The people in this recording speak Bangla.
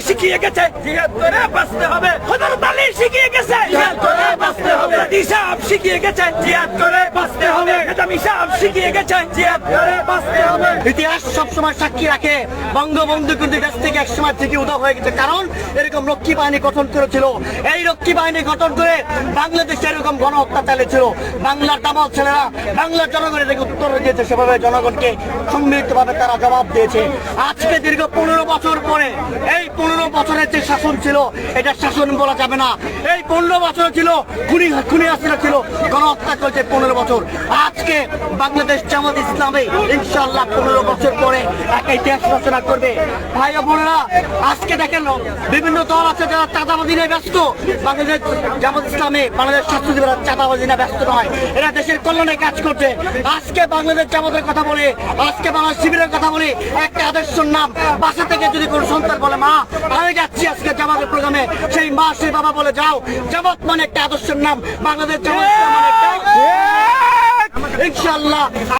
শিখিয়ে গেছে জিহাদ করে বাঁচতে হবে হযরত আলী শিখিয়ে গেছে জিহাদ করে বাঁচতে হবে ইসাব শিখিয়ে গেছে জিহাদ করে বাঁচতে হবে। মেধাবী সাহেব শিখিয়ে গেছে জিহাদ করে বাঁচতে হবে। ইতিহাস সবসময় সাক্ষী রাখে। বঙ্গবন্ধু কিন্তু দেশ থেকে একসময় থেকে উদয় হয়ে গেছে। কারণ এরকম রক্ষী বাহিনী গঠন করেছিল। এই রক্ষী বাহিনী গঠন করে বাংলাদেশে এরকম গণহত্যা চালিয়েছিল। বাংলার দামাল ছেলেরা বাংলার জনগণের এটাকে উত্তর দিয়েছে। সেভাবে জনগণকে সম্মিলিতভাবে তারা জবাব দিয়েছে। আজকে দীর্ঘ পনেরো বছর পরে, এই পনেরো বছরের যে শাসন ছিল, এটা শাসন বলা যাবে না। এই পনেরো বছর ছিল, খুনি খুনি আসিরা ছিল। গণহত্যা চলছে পনেরো বছর। আজকে বাংলাদেশ জামাত ইসলামে ইনশাল্লাহ পনেরো বছর একটা ইতিহাস রচনা করবে। ভাই বোনেরা, আজকে দেখেন, বিভিন্ন দল আছে যারা চাঁদাবাজি নিয়ে ব্যস্ত। বাংলাদেশ জামাত ইসলামে বাংলাদেশ ছাত্রজীবীরা চাঁদাবাজি নিয়ে ব্যস্ত নয়। এরা দেশের কল্যাণে কাজ করছে। আজকে বাংলাদেশ জামাতের কথা বলে, আজকে বাংলাদেশ শিবিরের কথা বলে, একটা আদর্শর নাম বাসা থেকে যদি কোনো সন্তান বলে, মা, আমি যাচ্ছি আজকে জামাতের প্রোগ্রামে। সেই মা, সেই বাবা বলে, যাও। জামাত মানে একটা আদর্শের নাম, বাংলাদেশ জামাত মানে ইনশাল্লাহ